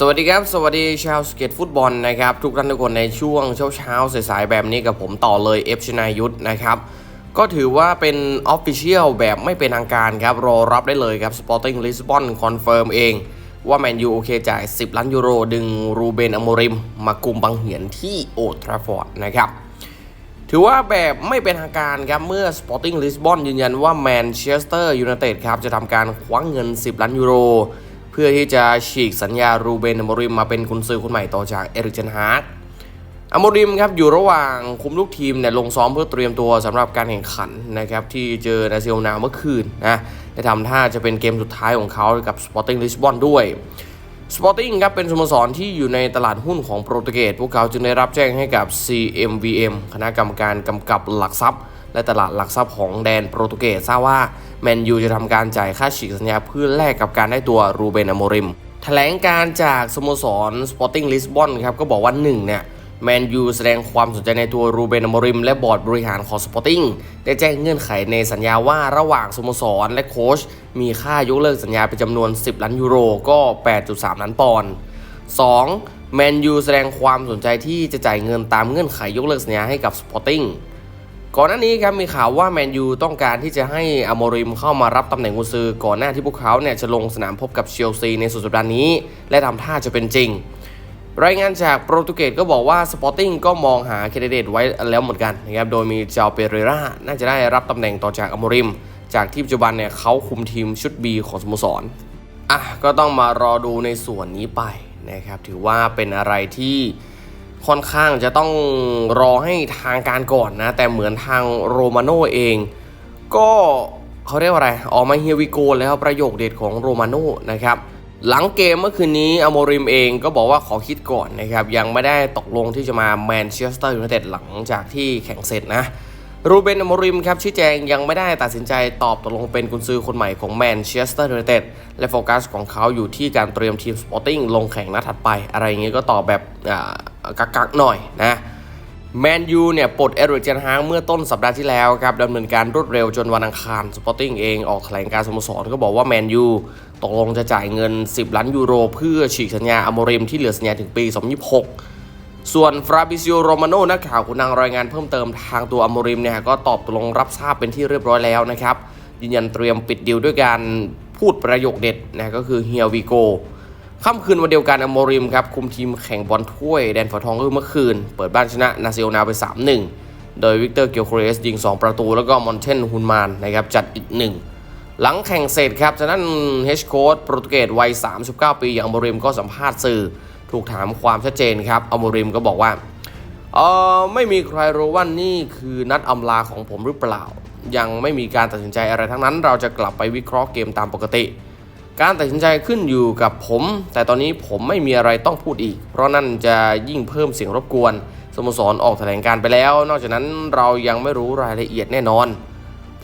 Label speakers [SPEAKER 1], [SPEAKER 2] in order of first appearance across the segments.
[SPEAKER 1] สวัสดีครับ สวัสดีชาวสเก็ตฟุตบอลนะครับ ทุกท่านทุกคนในช่วงเช้าเช้าๆสายๆแบบนี้กับผมต่อเลยเอฟชนายุทธนะครับ ก็ถือว่าเป็นออฟฟิเชียลแบบไม่เป็นทางการครับ รอรับได้เลยครับ Sporting Lisbon คอนเฟิร์มเอง ว่าแมนยูโอเคจ่าย 10 ล้านยูโร ดึงรูเบนอโมริม มากุมบังเหียนที่โอทราฟอร์ดนะครับถือว่าแบบไม่เป็นทางการครับ เมื่อ Sporting Lisbon ยืนยันว่าแมนเชสเตอร์ยูไนเต็ดครับจะทำการคว้างเงิน 10 ล้านยูโร เพื่อที่จะฉีกสัญญารูเบนอโมริมมาเป็นกุนซือคนใหม่ต่อจากเอริกเจนฮาร์กอโมริมครับอยู่ระหว่างคุมลูกทีมเนี่ยลงซ้อมเพื่อเตรียมตัวสำหรับการแข่งขันนะครับที่เจอนาเซียนาเมื่อคืนนะได้ทำท่าจะเป็นเกมสุดท้ายของเขากับ Sporting Lisbon ด้วย Sporting ครับเป็นสโมสรที่อยู่ในตลาดหุ้นของโปรตุเกสพวกเขาจึงได้รับแจ้งให้กับ CMVM คณะกรรมการกำกับหลักทรัพย์ และตลาดหลักทรัพย์ของแดนโปรตุเกสทราบว่าแมนยูจะทำการจ่ายค่าฉีกสัญญาเพื่อแลกกับการได้ตัวรูเบนอโมริม แถลงการจากสโมสร Sporting Lisbon ครับก็บอกว่าหนึ่งเนี่ยแมนยูแสดงความสนใจในตัวรูเบนอโมริม และบอร์ดบริหารของ Sporting ได้แจ้งเงื่อนไขในสัญญาว่าระหว่างสโมสรและโค้ชมีค่ายกเลิกสัญญาเป็นจำนวน 10 ล้านยูโรก็ 8.3 ล้านปอนด์ 2. แมนยูแสดงความสนใจที่จะจ่ายเงินตามเงื่อนไขยกเลิกสัญญาให้กับ Sporting ก่อนหน้านี้ครับมีข่าวว่าแมนยูต้องการที่จะให้อโมริมเข้ามารับตำแหน่งกุนซือก่อนหน้าที่พวกเขาเนี่ยจะลงสนามพบกับเชลซีในสุดสัปดาห์นี้ และทำท่าจะเป็นจริง รายงานจากโปรตุเกสก็บอกว่าสปอร์ติ้งก็มองหาแคนดิเดตไว้แล้วเหมือนกันนะครับโดยมีเจ้าเปเรราน่าจะได้รับตำแหน่งต่อจากอโมริม จากที่ปัจจุบันเนี่ยเขาคุมทีมชุด B ของสโมสรอะก็ต้องมารอดูในส่วนนี้ไปนะครับถือว่าเป็นอะไรที่ ค่อนข้างจะต้องรอให้ทางการก่อนนะ แต่เหมือนทางโรมาโน่เอง ก็เขาเรียกว่าอะไร ออกมาเฮียวิโกแล้วประโยคเด็ดของโรมาโน่นะครับหลังเกมเมื่อคืนนี้อโมริมเองก็บอกว่าขอคิดก่อนนะครับ ยังไม่ได้ตกลงที่จะมาแมนเชสเตอร์ยูไนเต็ดหลังจากที่แข่งเสร็จนะ รูเบนอโมริมครับชี้แจงยังไม่ได้ตัดสินใจตอบตกลงเป็นกุนซือคนใหม่ของแมนเชสเตอร์ยูไนเต็ดและโฟกัสของเขาอยู่ที่การเตรียมทีมสปอร์ติ้งลงแข่งนัดถัดไป อะไรอย่างงี้ก็ตอบแบบอ่ากักๆหน่อยนะแมนยูเนี่ยปลดเอริกเจนฮางเมื่อต้นสัปดาห์ที่แล้วครับดำเนินการรวดเร็วจนวันอังคารสปอร์ติ้งเองออกแถลงการสโมสรก็บอกว่าแมนยูตกลงจะจ่ายเงิน 10 ล้านยูโร เพื่อฉีกสัญญาอโมริมที่เหลือสัญญาถึงปี 2026 ส่วนฟราบิซิโอโรมาโนนักข่าวคุณนางรายงานเพิ่มเติมทางตัวอโมริมเนี่ยก็ตอบตกลงรับทราบเป็นที่เรียบร้อยแล้วนะครับ ยืนยันเตรียมปิดดีลด้วยการพูดประโยคเด็ดนะก็คือเฮียวีโกค่ำคืนวันเดียวกันอโมริมครับ คุมทีมแข่งบอลถ้วย แดนฝาทองก็คือเมื่อคืน เปิดบ้านชนะนาซิโอนาไป 3-1 โดยวิกเตอร์เกียวโคเรสยิง 2 ประตูแล้วก็มอนเทนฮุนมานนะครับจัดอีกหนึ่งหลังแข่งเสร็จครับจากนั้นเฮชโค้ดโปรตุเกสวัย 39 ปีอย่างอโมริมก็สัมภาษณ์สื่อ ถูกถามความชัดเจนครับอมริมก็บอกว่าเออไม่มีใครรู้ว่านี่คือนัดอำลาของผมหรือเปล่า ยังไม่มีการตัดสินใจอะไรทั้งนั้น เราจะกลับไปวิเคราะห์เกมตามปกติ การตัดสินใจขึ้นอยู่กับผม แต่ตอนนี้ผมไม่มีอะไรต้องพูดอีก เพราะนั่นจะยิ่งเพิ่มเสียงรบกวนสโมสรออกแถลงการไปแล้ว นอกจากนั้นเรายังไม่รู้รายละเอียดแน่นอน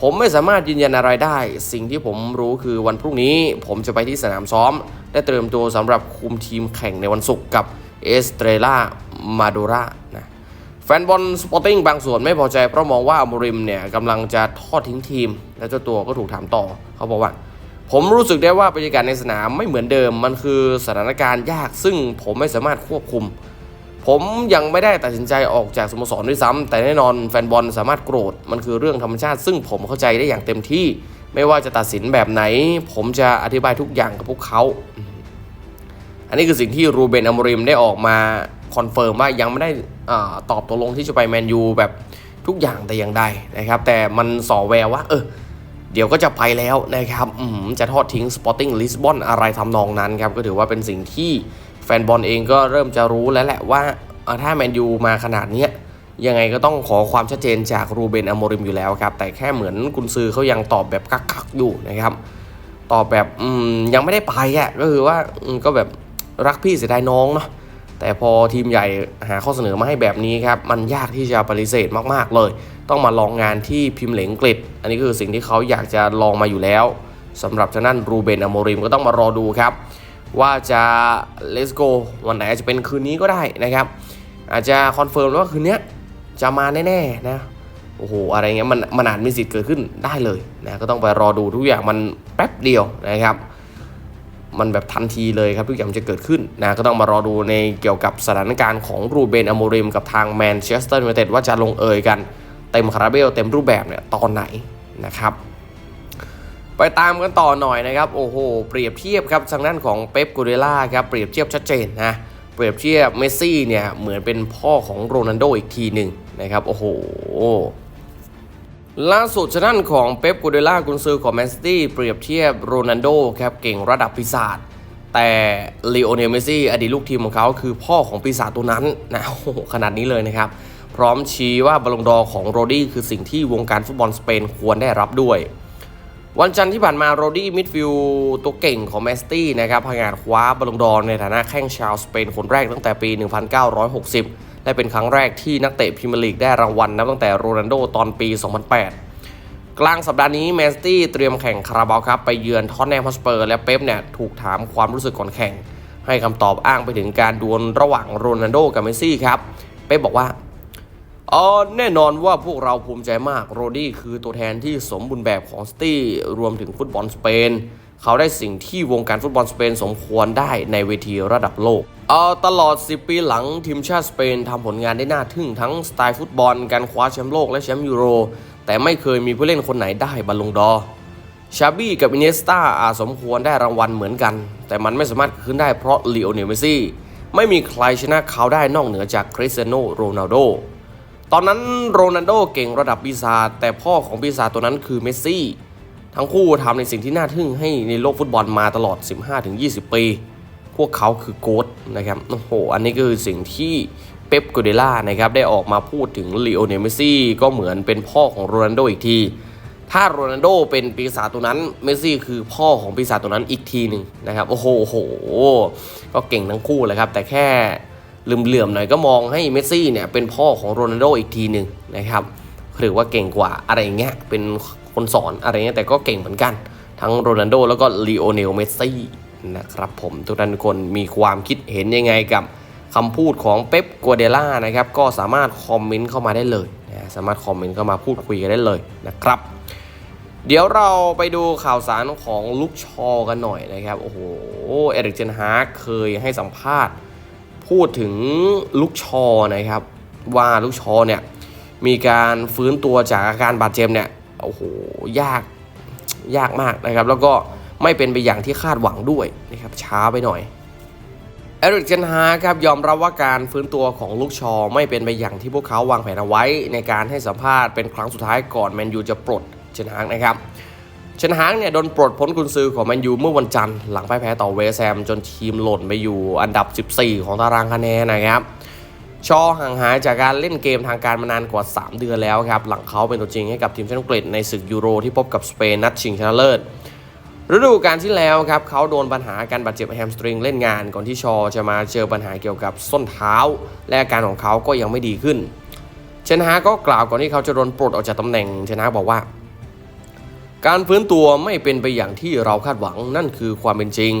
[SPEAKER 1] ผมไม่สามารถยืนยันอะไรได้ สิ่งที่ผมรู้คือวันพรุ่งนี้ ผมจะไปที่สนามซ้อมและเตรียมตัวสำหรับคุมทีมแข่งในวันศุกร์กับเอสเตรล่ามาโดรานะแฟนบอลสปอร์ติ้งบางส่วนไม่พอใจเพราะมองว่าอมริมเนี่ยกำลังจะทอดทิ้งทีม และเจ้าตัวก็ถูกถามต่อเขาบอกว่า ผมรู้สึกได้ว่าบรรยากาศในสนามไม่เหมือนเดิมมันคือสถานการณ์ยากซึ่งผมไม่สามารถควบคุม ผมยังไม่ได้ตัดสินใจออกจากสโมสรด้วยซ้ำแต่แน่นอนแฟนบอลสามารถโกรธมันคือเรื่องธรรมชาติ ซึ่งผมเข้าใจได้อย่างเต็มที่ ไม่ว่าจะตัดสินแบบไหน ผมจะอธิบายทุกอย่างกับพวกเขา อันนี้คือสิ่งที่รูเบนอมริมได้ออกมาคอนเฟิร์มว่ายังไม่ได้อาตอบตกลงที่จะไปแมนยูแบบทุกอย่างแต่อย่างใดนะครับ แต่มันส่อแววว่า เออเดี๋ยวก็จะไปแล้วนะครับจะทอดทิ้ง Sporting Lisbon อะไรทำนองนั้นครับ ก็ถือว่าเป็นสิ่งที่ แฟนบอลเองก็เริ่มจะรู้แล้วแหละว่าถ้าแมนยูมาขนาดนี้ยังไงก็ต้องขอความชัดเจนจากรูเบนอโมริมอยู่แล้วครับ แต่แค่เหมือนกุนซือเขายังตอบแบบกักๆอยู่นะครับ ตอบแบบยังไม่ได้ไปอะก็คือว่าก็แบบรักพี่เสียดายน้องเนาะแต่พอทีมใหญ่หาข้อเสนอมาให้แบบนี้ครับ มันยากที่จะปฏิเสธมากๆเลย ต้องมาลองงานที่พิมพ์เหลงอังกฤษอันนี้คือสิ่งที่เขาอยากจะลองมาอยู่แล้วสำหรับทางด้านรูเบนอโมริมก็ต้องมารอดูครับ ว่าจะ let's go วันไหนอาจจะเป็นคืนนี้ก็ได้นะครับ อาจจะคอนเฟิร์มว่าคืนนี้จะมาแน่ๆนะโอ้โหอะไรเงี้ยมันมันอาจมีสิทธิ์เกิดขึ้นได้เลยนะก็ต้องไปรอดูทุกอย่างมันแป๊บเดียวนะครับ มันแบบทันทีเลยครับทุกอย่างจะเกิดขึ้นนะก็ต้องมารอดูในเกี่ยวกับสถานการณ์ของรูเบนอโมริมกับทางแมนเชสเตอร์ยูไนเต็ดว่าจะลงเอยกันเต็มคาราเบลเต็มรูปแบบเนี่ยตอนไหนนะครับ ไปตามกันต่อหน่อยนะครับ โอ้โห เปรียบเทียบครับทางด้านของเป๊ปกูเดล่าครับเปรียบเทียบชัดเจนนะเปรียบเทียบเมสซี่เนี่ยเหมือนเป็นพ่อของโรนัลโดอีกทีหนึ่งนะครับโอ้โหล่าสุดทางด้านของเป๊ปกูเดล่ากุนซือของแมนซิตี้เปรียบเทียบโรนัลโดครับเก่งระดับปีศาจแต่ลีโอเนลเมสซี่อดีตลูกทีมของเขาคือพ่อของปีศาจตัวนั้นนะโอ้โหขนาดนี้เลยนะครับ พร้อมชี้ว่าบอลลงดอของโรดี้คือสิ่งที่วงการฟุตบอลสเปนควรได้รับด้วย วันจันทร์ที่ผ่านมาโรดี้มิดฟิลตัวเก่งของแมนซิตี้นะครับพงาดคว้าบอลลงดอร์ในฐานะแข้งชาวสเปนคนแรกตั้งแต่ปี 1960 และเป็นครั้งแรกที่นักเตะพรีเมียร์ลีกได้รางวัลนับตั้งแต่โรนัลโดตอนปี 2008 กลางสัปดาห์นี้แมนซิตี้เตรียมแข่งคาราบาวครับไปเยือนท็อตแนมฮอสเปอร์และเป๊ปเนี่ยถูกถามความรู้สึกก่อนแข่ง ให้คำตอบอ้างไปถึงการดวลระหว่างโรนัลโดกับเมสซี่ครับเป๊ปบอกว่า ออแน่นอนว่าพวกเราภูมิใจมากโรดี้คือตัวแทนที่สมบูรณ์แบบของสตี้รวมถึงฟุตบอลสเปน เขาได้สิ่งที่วงการฟุตบอลสเปนสมควรได้ในเวทีระดับโลกเออตลอด 10 ปีหลังทีมชาติสเปนทำผลงานได้น่าทึ่งทั้งสไตล์ฟุตบอลการคว้าแชมป์โลกและแชมป์ยูโร แต่ไม่เคยมีผู้เล่นคนไหนได้บอลลงดอชาบี้กับอินเนสตาอาสมควรได้รางวัลเหมือนกัน แต่มันไม่สามารถขึ้นได้เพราะลีโอเนลเมซี่ไม่มีใครชนะเขาได้นอกเหนือจากคริสเตียโนโรนัลโด ตอนนั้นโรนัลโดเก่งระดับปีศาจแต่พ่อของปีศาจตัวนั้นคือเมสซี่ ทั้งคู่ทำในสิ่งที่น่าทึ่งให้ในโลกฟุตบอลมาตลอด 15-20 ปี พวกเขาคือโกดนะครับโอ้โห อันนี้ก็คือสิ่งที่เป๊ปกูเดล่านะครับได้ออกมาพูดถึงลีโอเนลเมสซี่ก็เหมือนเป็นพ่อของโรนัลโดอีกที ถ้าโรนัลโดเป็นปีศาจตัวนั้นเมสซี่คือพ่อของปีศาจตัวนั้นอีกทีหนึ่งนะครับโอ้โหโอ้โห ก็เก่งทั้งคู่เลยครับแต่แค่ เหลื่อมๆหน่อยก็มองให้เมสซี่เนี่ยเป็นพ่อของโรนัลโดอีกทีหนึ่งนะครับหรือว่าเก่งกว่าอะไรเงี้ยเป็นคนสอนอะไรเงี้ยแต่ก็เก่งเหมือนกัน ทั้งโรนัลโดแล้วก็ลีโอเนลเมสซี่นะครับผมทุกท่านทุกคนมีความคิดเห็นยังไงกับคำพูดของเป๊ปกัวเดล่านะครับก็สามารถคอมเมนต์เข้ามาได้เลยนะสามารถคอมเมนต์เข้ามาพูดคุยกันได้เลยนะครับ เดี๋ยวเราไปดูข่าวสารของลุกชอกันหน่อยนะครับ โอ้โห เอริกเจนฮาร์เคยให้สัมภาษณ์ พูดถึงลุกชอนะครับ ว่าลุกชอเนี่ยมีการฟื้นตัวจากอาการบาดเจ็บเนี่ยโอ้โหยากยากมากนะครับ แล้วก็ไม่เป็นไปอย่างที่คาดหวังด้วยนะครับช้าไปหน่อยเอริกเจนฮาร์ครับยอมรับว่าการฟื้นตัวของลูกชอไม่เป็นไปอย่างที่พวกเขาวางแผนเอาไว้ ในการให้สัมภาษณ์เป็นครั้งสุดท้ายก่อนแมนยูจะปลดเจนฮาร์นะครับ เจนฮาร์เนี่ยโดนปลดพ้นกุนซือของแมนยูเมื่อวันจันทร์หลังพ่ายแพ้ต่อเวสแฮมจนทีมหล่นไปอยู่อันดับ 14 ของตารางคะแนนนะครับ ชอห่างหายจากการเล่นเกมทางการมานานกว่า 3 เดือนแล้วครับ หลังเขาเป็นตัวจริงให้กับทีมชาติอังกฤษในศึกยูโรที่พบกับสเปนนัดชิงชนะเลิศฤดูกาลที่แล้วครับเขาโดนปัญหาการบาดเจ็บแฮมสตริงเล่นงานก่อนที่ชอจะมาเจอปัญหาเกี่ยวกับส้นเท้า และอาการของเขาก็ยังไม่ดีขึ้นเชนฮาก็กล่าวก่อนที่เขาจะโดนปลดออกจากตำแหน่งเชนฮาบอกว่า การฟื้นตัวไม่เป็นไปอย่างที่เราคาดหวังนั่นคือความเป็นจริง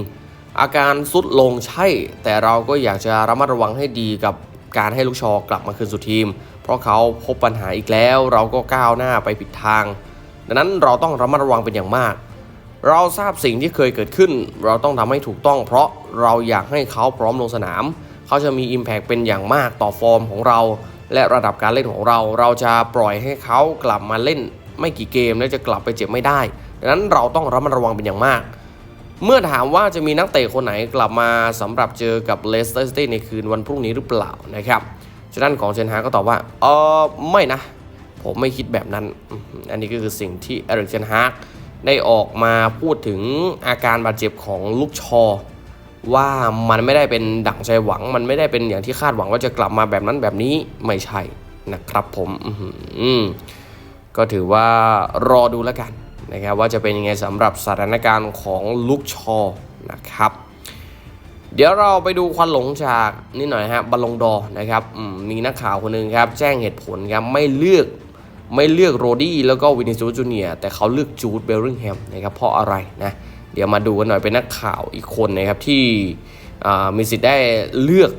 [SPEAKER 1] อาการสุดลงใช่ แต่เราก็อยากจะระมัดระวังให้ดีกับการให้ลูกชอกลับมาคืนสู่ทีม เพราะเขาพบปัญหาอีกแล้วเราก็ก้าวหน้าไปผิดทาง ดังนั้นเราต้องระมัดระวังเป็นอย่างมาก เราทราบสิ่งที่เคยเกิดขึ้น เราต้องทำให้ถูกต้อง เพราะเราอยากให้เขาพร้อมลงสนาม เขาจะมี Impact เป็นอย่างมากต่อฟอร์มของเรา และระดับการเล่นของเรา เราจะปล่อยให้เขากลับมาเล่น ไม่กี่เกมแล้วจะกลับไปเจ็บไม่ได้ดังนั้นเราต้องระมัดระวังเป็นอย่างมาก เมื่อถามว่าจะมีนักเตะคนไหนกลับมาสำหรับเจอกับเลสเตอร์ซิตี้ในคืนวันพรุ่งนี้หรือเปล่านะครับฉะนั้นของเชนฮาก็ตอบว่าเออไม่นะ ผมไม่คิดแบบนั้น อันนี้ก็คือสิ่งที่เอริกเชนฮากได้ออกมาพูดถึงอาการบาดเจ็บของลูกชอ ว่ามันไม่ได้เป็นดั่งใจหวัง มันไม่ได้เป็นอย่างที่คาดหวังว่าจะกลับมาแบบนั้นแบบนี้ไม่ใช่นะครับผมอื้อหือ ก็ถือว่ารอดูแล้วกันนะครับว่าจะเป็นยังไงสำหรับสถานการณ์ของลูกชอนะครับ เดี๋ยวเราไปดูควันหลงจากนี่หน่อยฮะบอลลงดอนะครับอืมมีนักข่าวคนหนึ่งครับ แจ้งเหตุผลครับไม่เลือกไม่เลือกโรดี้แล้วก็วินิซูจูเนียแต่เขาเลือกจูดเบลลิงแฮมนะครับเพราะอะไรนะเดี๋ยวมาดูกันหน่อยเป็นนักข่าวอีกคนนะครับที่อ่ามีสิทธิ์ได้เลือก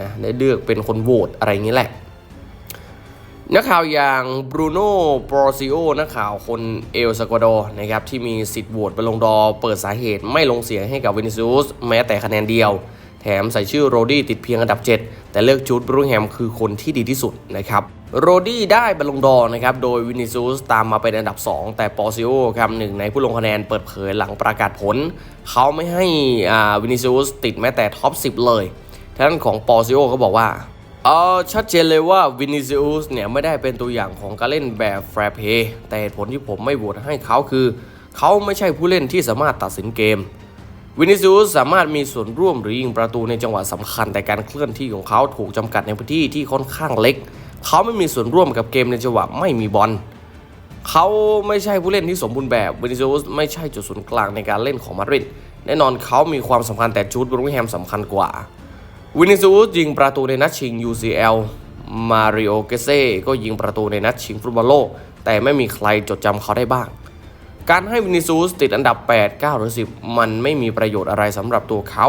[SPEAKER 1] นะได้เลือกเป็นคนโหวตอะไรอย่างนี้แหละ นักข่าวอย่างบรูโน่ปรซิโอนักข่าวคนเอลซากวาดอร์นะครับที่มีสิทธิ์โหวตบอลลงดอเปิดสาเหตุไม่ลงเสียงให้กับวินิซิอุสแม้แต่คะแนนเดียว แถมใส่ชื่อโรดี้ติดเพียงอันดับ 7 แต่เลือกจูดบรูแฮมคือคนที่ดีที่สุดนะครับโรดี้ได้บอลลงดอนะครับโดยวินิซิอุสตามมาเป็นอันดับ 2 แต่ปอซิโอครับหนึ่งในผู้ลงคะแนนเปิดเผยหลังประกาศผล เขาไม่ให้อ่าวินิซิอุสติดแม้แต่ท็อป 10 เลยทางด้านของปอซิโอก็บอกว่า เออชัดเจนเลยว่าวินิซิอุสเนี่ยไม่ได้เป็นตัวอย่างของการเล่นแบบแฟร์เพย์แต่เหตุผลที่ผมไม่โหวตให้เขาคือ เขาไม่ใช่ผู้เล่นที่สามารถตัดสินเกม วินิซิอุสสามารถมีส่วนร่วมหรือยิงประตูในจังหวะสำคัญ แต่การเคลื่อนที่ของเขาถูกจำกัดในพื้นที่ที่ค่อนข้างเล็ก เขาไม่มีส่วนร่วมกับเกมในจังหวะไม่มีบอลเขาไม่ใช่ผู้เล่นที่สมบูรณ์แบบวินิซิอุสไม่ใช่จุดศูนย์กลางในการเล่นของมาดริดแน่นอนเขามีความสำคัญแต่จูดบรูงแฮมสำคัญกว่า วินิซูสยิงประตูในนัดชิง UCL มาริโอเกเซ่ก็ยิงประตูในนัดชิงฟุตบอลโลก แต่ไม่มีใครจดจำเขาได้บ้าง การให้วินิซูสติดอันดับ 8 9 หรือ 10 มันไม่มีประโยชน์อะไรสำหรับตัวเขา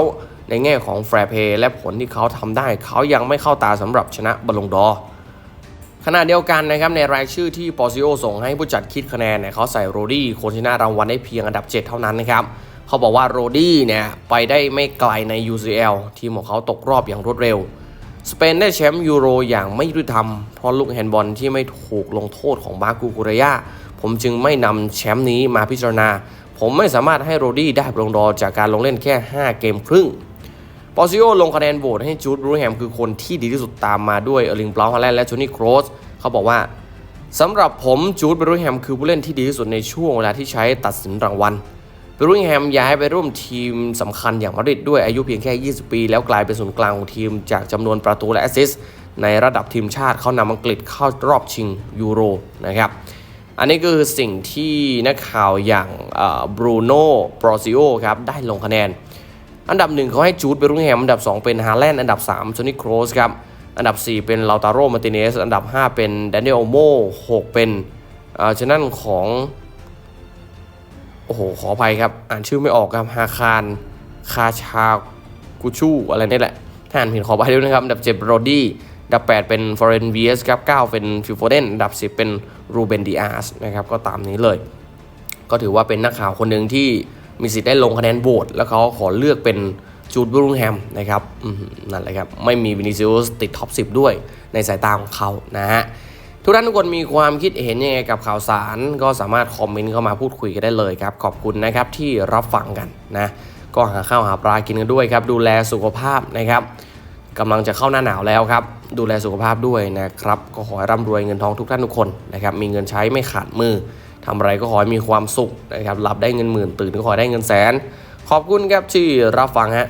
[SPEAKER 1] ในแง่ของแฟร์เพย์และผลที่เขาทำได้เขายังไม่เข้าตาสำหรับชนะบอลลงดอขณะเดียวกันนะครับในรายชื่อที่ปอซิโอส่งให้ผู้จัดคิดคะแนนเนี่ยเขาใส่โรดี้คนชนะรางวัลได้เพียงอันดับ 7 เท่านั้นนะครับ เขาบอกว่าโรดี้เนี่ยไปได้ไม่ไกลใน UCL ทีมของเขาตกรอบอย่างรวดเร็ว สเปนได้แชมป์ยูโรอย่างไม่ยุติธรรม เพราะลูกแฮนด์บอลที่ไม่ถูกลงโทษของบากูกุเรยาผมจึงไม่นำแชมป์นี้มาพิจารณา ผมไม่สามารถให้โรดี้ได้บอลงดอจากการลงเล่นแค่ 5 เกมครึ่งปอซิโอลงคะแนนโหวตให้จูดบรูแฮมคือคนที่ดีที่สุดตามมาด้วยเออร์ลิงบราวน์ฮอลแลนด์และโทนี่โครสเขาบอกว่าสำหรับผมจูดบรูแฮมคือผู้เล่นที่ดีที่สุดในช่วงเวลาที่ใช้ตัดสินรางวัล บรูแฮมย้ายไปร่วมทีมสำคัญอย่างมาดริดด้วยอายุเพียงแค่ 20 ปี แล้วกลายเป็นศูนย์กลางของทีมจากจำนวนประตูและแอสซิสต์ในระดับทีมชาติเขานำอังกฤษเข้ารอบชิงยูโรนะครับอันนี้ก็คือสิ่งที่นักข่าวอย่างบรูโน่ปรซิโอครับได้ลงคะแนน อันดับหนึ่งเขาให้จูดเบรุงแฮมอันดับ 2 เป็นฮาแลนด์อันดับ3โซนิโครสครับอันดับ 4 เป็นลาตาโรมาติเนส อันดับ 5 เป็นแดเนียลโม6เป็นอ่าชนั่นของ โอ้โห ขออภัยครับ อ่านชื่อไม่ออกครับฮาคารคาชากุชูอะไรนี่แหละ ถ้าอ่านผิดขออภัยด้วยนะครับอันดับโรดี้อันดับ 8 เป็นฟอร์เรนเวียสครับ 9 เป็นฟิลโฟเดนอันดับ 10 เป็นรูเบนดิอาสนะครับ ก็ตามนี้เลย ก็ถือว่าเป็นนักข่าวคนหนึ่งที่มีสิทธิ์ได้ลงคะแนนโหวตแล้วเขาขอเลือกเป็นจูดบรูงแฮมนะครับนั่นแหละครับ ไม่มีวินิซิอุสติดท็อป 10 ด้วยในสายตาของเขานะฮะ ทุกท่านทุกคนมีความคิดเห็นยังไงกับข่าวสาร ก็สามารถคอมเมนต์เข้ามาพูดคุยกันได้เลยครับ ขอบคุณนะครับที่รับฟังกันนะก็หาข้าวหาปลากินกันด้วยครับ ดูแลสุขภาพนะครับกำลังจะเข้าหน้าหนาวแล้วครับ ดูแลสุขภาพด้วยนะครับ ก็ขอให้ร่ำรวยเงินทองทุกท่านทุกคนนะครับมีเงินใช้ไม่ขาดมือทำอะไรก็ขอให้มีความสุขนะครับรับได้เงินหมื่นตื่นก็ขอให้ได้เงินแสน ขอบคุณครับที่รับฟังฮะ